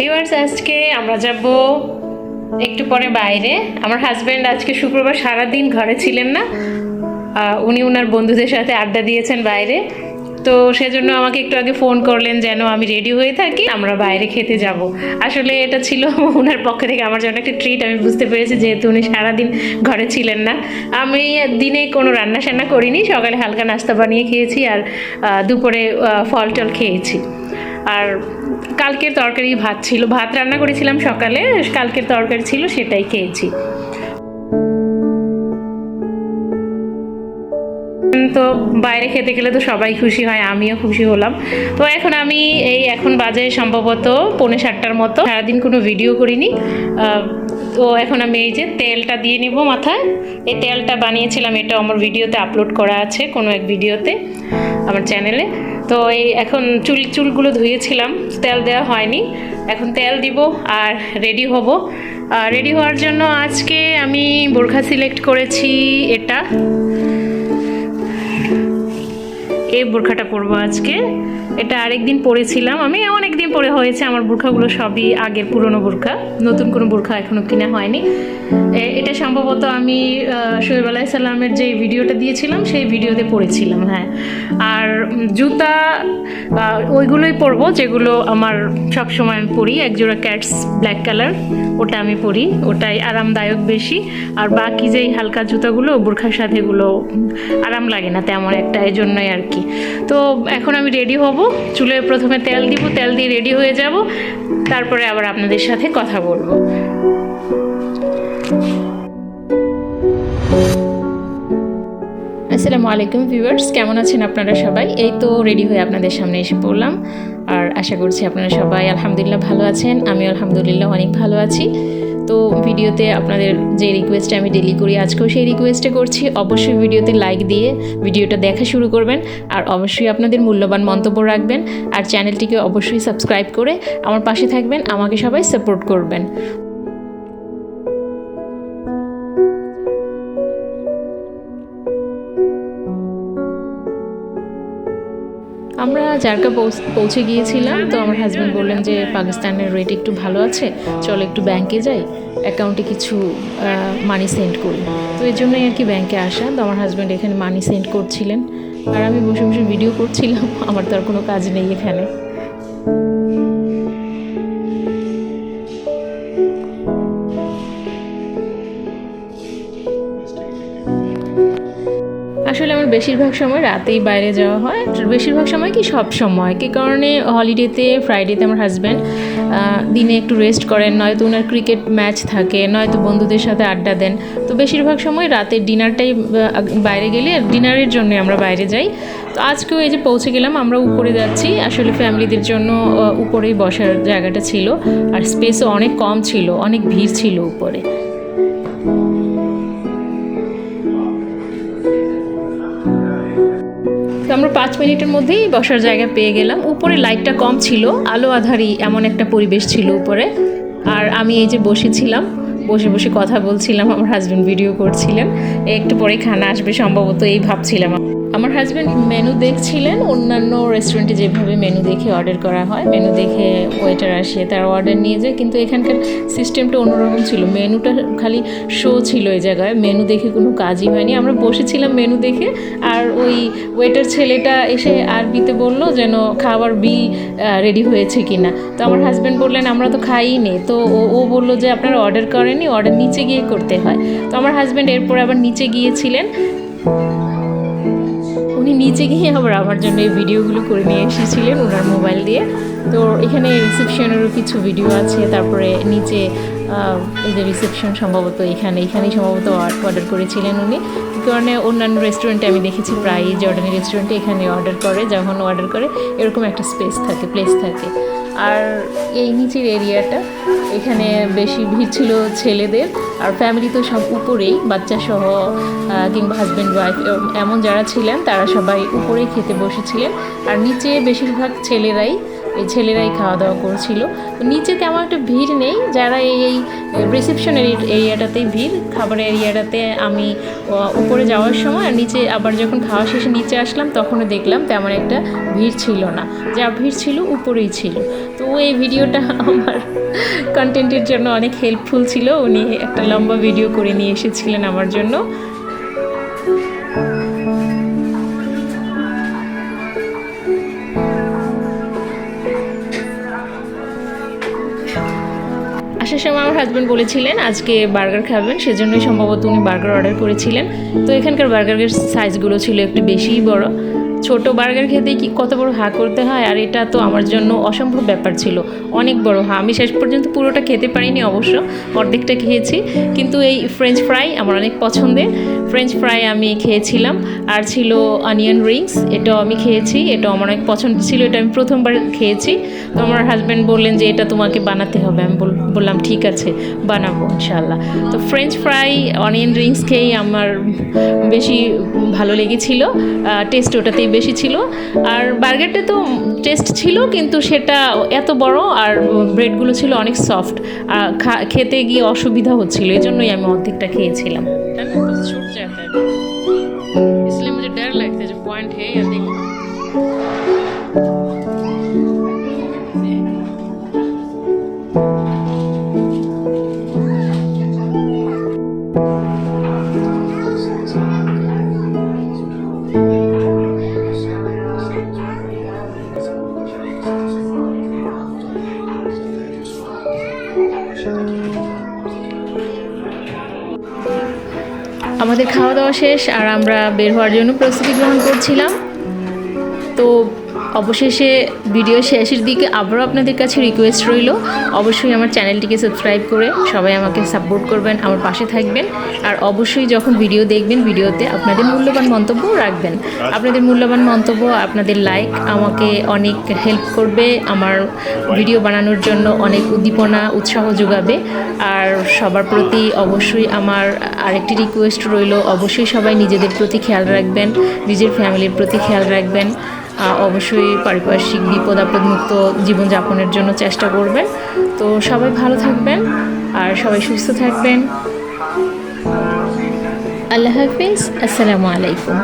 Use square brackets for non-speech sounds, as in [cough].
Viewers, আজকে আমরা যাব একটু পরে বাইরে। আমার হাজব্যান্ড আজকে শুক্রবার সারাদিন ঘরে ছিলেন না। উনি ওনার বন্ধুদের সাথে আড্ডা দিয়েছেন বাইরে। তো সেজন্য আমাকে একটু আগে ফোন করলেন যেন আমি রেডি হয়ে থাকি, আমরা বাইরে খেতে যাব। আসলে এটা ছিল [laughs] ওনার পক্ষ থেকে আমার জন্য একটা ট্রিট আমি বুঝতে পেরেছি যেহেতু উনি সারাদিন ঘরে ছিলেন না। আমি দিনে কোনো রান্না সান্না করিনি, সকালে হালকা নাস্তা বানিয়ে খেয়েছি আর দুপুরে ফল টল খেয়েছি। আর কালকের তরকারি ভাত ছিল, ভাত রান্না করেছিলাম সকালে, কালকের তরকারি ছিল সেটাই খেয়েছি। তো বাইরে খেতে গেলে তো সবাই খুশি হয়, আমিও খুশি হলাম। তো এখন আমি এই এখন বাজে সম্ভবত পৌনে সাতটার মতো, সারাদিন কোনো ভিডিও করিনি। তো এখন আমি এই যে তেলটা দিয়ে নিব মাথায়। এই তেলটা বানিয়েছিলাম, এটা আমার ভিডিওতে আপলোড করা আছে কোনো এক ভিডিওতে। আমার চ্যানেলে তো এই এখন চুল, চুলগুলো ধুয়েছিলাম, তেল দেওয়া হয়নি। এখন তেল দিব আর রেডি হব। রেডি হওয়ার জন্য আজকে আমি বোরখা সিলেক্ট করেছি এটা। এই বোরখাটা পরবো আজকে। এটা আরেকদিন পরেছিলাম আমি অনেক দিন পরে হয়েছে, আমার বোরখাগুলো সবই আগের পুরনো বোরখা। নতুন কোনো বুর্খা এখনও কিনা হয়নি। এটা সম্ভবত আমি শোয়েব আলাহ সাল্লামের যে ভিডিওটা দিয়েছিলাম, সেই ভিডিওতে পরেছিলাম হ্যাঁ। আর জুতা ওইগুলোই পরবো, যেগুলো আমার সব সময় আমি পরি। একজোড়া ক্যাটস ব্ল্যাক কালার, ওটা আমি পরি। ওটাই আরামদায়ক বেশি। আর বাকি যেই হালকা জুতাগুলো বোরখার সাথে এগুলো আরাম লাগে না তেমন একটা এই জন্যই আর কি। তো এখন আমি রেডি হব। চুলে প্রথমে তেল দিব, তেল দিয়ে রেডি হয়ে যাব। তারপরে আবার আপনাদের সাথে কথা বলব। আসসালামু আলাইকুম ভিউয়ার্স কেমন আছেন আপনারা সবাই? এই তো রেডি হয়ে আপনাদের সামনে এসে পড়লাম। আর আশা করছি আপনারা সবাই আলহামদুলিল্লাহ ভালো আছেন। আমি আলহামদুলিল্লাহ অনেক ভালো আছি। তো ভিডিওতে আপনাদের যে রিকোয়েস্টটা আমি ডেলি করি, আজকেও সেই রিকোয়েস্টে করছি। অবশ্যই ভিডিওতে লাইক দিয়ে ভিডিওটা দেখা শুরু করবেন আর অবশ্যই আপনাদের মূল্যবান মন্তব্য রাখবেন। আর চ্যানেলটিকে অবশ্যই সাবস্ক্রাইব করে আমার পাশে থাকবেন, আমাকে সবাই সাপোর্ট করবেন। জারকা পৌঁছ- গিয়েছিলাম, তো আমার হাজব্যান্ড বললেন যে পাকিস্তানের রেট একটু ভালো আছে, চলো একটু ব্যাংকে যাই অ্যাকাউন্টে কিছু মানি সেন্ড করি। তো এর জন্যই আর কি ব্যাংকে আসা, তো আমার হাজব্যান্ড এখানে মানি সেন্ড করছিলেন। আর আমি বসে বসে ভিডিও করছিলাম, আমার তো আর কোনো কাজ নেই এখানে। বেশিরভাগ সময় রাতেই বাইরে যাওয়া হয়। বেশিরভাগ সময় কি সব সময়। কি কারণে হলিডেতে ফ্রাইডেতে আমার হাজব্যান্ড দিনে একটু রেস্ট করেন, নয়তো ওনার ক্রিকেট ম্যাচ থাকে, নয়তো বন্ধুদের সাথে আড্ডা দেন। তো বেশিরভাগ সময় রাতের ডিনারটাই বাইরে গেলে ডিনারের জন্য আমরা বাইরে যাই। তো আজকেও এই যে পৌঁছে গেলাম, আমরা উপরে যাচ্ছি। আসলে ফ্যামিলিদের জন্য উপরেই বসার জায়গাটা ছিল। আর স্পেসও অনেক কম ছিল, অনেক ভিড় ছিল উপরে। আমরা পাঁচ মিনিটের মধ্যেই বসার জায়গা পেয়ে গেলাম। উপরে লাইটটা কম ছিল, আলো আধারি এমন একটা পরিবেশ ছিল উপরে। আর আমি এই যে বসেছিলাম, বসে বসে কথা বলছিলাম, আমার হাজব্যান্ড ভিডিও করছিলেন। একটু পরে খানা আসবে, সম্ভবত এই ভাবছিলাম আমার হাজব্যান্ড মেনু দেখছিলেন, অন্যান্য রেস্টুরেন্টে যেভাবে মেনু দেখে অর্ডার করা হয় মেনু দেখে ওয়েটার আসে, তার অর্ডার নিয়ে যায়, কিন্তু এখানকার সিস্টেমটা অন্যরকম ছিল। মেনুটা খালি শো ছিল এই জায়গায় মেনু দেখে কোনো কাজই হয়নি। আমরা বসেছিলাম মেনু দেখে, আর ওই ওয়েটার ছেলেটা এসে আরবিতে বলল যেন খাবার বিল রেডি হয়েছে কি না তো আমার হাজব্যান্ড বললেন, আমরা তো খাইই নি তো ও বলল যে, আপনারা অর্ডার করেনি অর্ডার নিচে গিয়ে করতে হয়। তো আমার হাজব্যান্ড এরপর আবার নিচে গিয়েছিলেন। উনি নিচে গিয়ে আবার আমার জন্য এই ভিডিওগুলো করে নিয়ে এসেছিলেন ওনার মোবাইল দিয়ে। তো এখানে রিসেপশনেরও কিছু ভিডিও আছে, তারপরে নিচে এদের রিসেপশন সম্ভবত এখানে, এখানেই সম্ভবত অর্ডার করেছিলেন উনি। কারণে অন্যান্য রেস্টুরেন্টে আমি দেখেছি প্রায় জর্ডানি রেস্টুরেন্টে এখানে অর্ডার করে, যখন অর্ডার করে, এরকম একটা স্পেস থাকে প্লেস থাকে। আর এই নিচের এরিয়াটা, এখানে বেশি ভিড় ছিল ছেলেদের। আর ফ্যামিলি তো সব উপরেই বাচ্চা সহ কিংবা হাজব্যান্ড ওয়াইফ এমন যারা ছিলেন, তারা সবাই উপরেই খেতে বসেছিলেন। আর নিচে বেশিরভাগ ছেলেরাই, এই ছেলেরাই খাওয়া দাওয়া করছিল নিচে তেমন একটা ভিড় নেই, যারা এই রিসেপশনের এরিয়াটাতেই ভিড়, খাবারের এরিয়াটাতে আমি উপরে যাওয়ার সময় আর নিচে আবার যখন খাওয়া শেষে নিচে আসলাম, তখনও দেখলাম তেমন একটা ভিড় ছিল না। যা ভিড় ছিল, উপরেই ছিল। তো এই ভিডিওটা আমার কন্টেন্টের জন্য অনেক হেল্পফুল ছিল। উনি একটা লম্বা ভিডিও করে নিয়ে এসেছিলেন আমার জন্য। আসার সময় আমার হাজব্যান্ড বলেছিলেন, আজকে বার্গার খাবেন। সেজন্যই সম্ভবত উনি বার্গার অর্ডার করেছিলেন। তো এখানকার বার্গারের সাইজগুলো ছিল একটু বেশিই বড়। ছোট বার্গার খেতে কি কত বড় হা করতে হয়? আর এটা তো আমার জন্য অসম্ভব ব্যাপার ছিল। অনেক বড় হা। আমি শেষ পর্যন্ত পুরোটা খেতে পারিনি অবশ্য, অর্ধেকটা খেয়েছি। কিন্তু এই ফ্রেঞ্চ ফ্রাই আমার অনেক পছন্দের। ফ্রেঞ্চ ফ্রাই আমি খেয়েছিলাম। আর ছিল অনিয়ন রিংস এটাও আমি খেয়েছি। এটাও আমার অনেক পছন্দ ছিল। এটা আমি প্রথমবার খেয়েছি। তো আমার হাজব্যান্ড বললেন যে, এটা তোমাকে বানাতে হবে। আমি বল- বললাম, ঠিক আছে, বানাবো ইনশাল্লাহ তো ফ্রেঞ্চ ফ্রাই অনিয়ন রিংস খেয়েই আমার বেশি ভালো লেগেছিল। টেস্ট ওটাতেই বেশি ছিল। আর বার্গারটা তো টেস্ট ছিল, কিন্তু সেটা এত বড় আর ব্রেডগুলো ছিল অনেক সফট খেতে গিয়ে অসুবিধা হচ্ছিল এই জন্যই আমি অর্ধেকটা খেয়েছিলাম। খাওয়া শেষ আর আমরা বের হওয়ার জন্য প্রস্তুতি গ্রহণ করছিলাম। তো অবশেষে ভিডিও শেষের দিকে আবারও আপনাদের কাছে রিকোয়েস্ট রইল। অবশ্যই আমার চ্যানেলটিকে সাবস্ক্রাইব করে সবাই আমাকে সাপোর্ট করবেন, আমার পাশে থাকবেন। আর অবশ্যই যখন ভিডিও দেখবেন ভিডিওতে আপনাদের মূল্যবান মন্তব্য রাখবেন। আপনাদের মূল্যবান মন্তব্য, আপনাদের লাইক আমাকে অনেক হেল্প করবে, আমার ভিডিও বানানোর জন্য অনেক উদ্দীপনা, উৎসাহ যোগাবে। আর সবার প্রতি অবশ্যই আমার আরেকটি রিকোয়েস্ট রইল, অবশ্যই সবাই নিজেদের প্রতি খেয়াল রাখবেন, নিজের ফ্যামিলির প্রতি খেয়াল রাখবেন। অবশ্যই পারিপার্শ্বিক বিপদ আপদ মুক্ত জীবনযাপনের জন্য চেষ্টা করবেন। তো সবাই ভালো থাকবেন আর সবাই সুস্থ থাকবেন। আল্লাহ হাফিজ, আসসালামু আলাইকুম।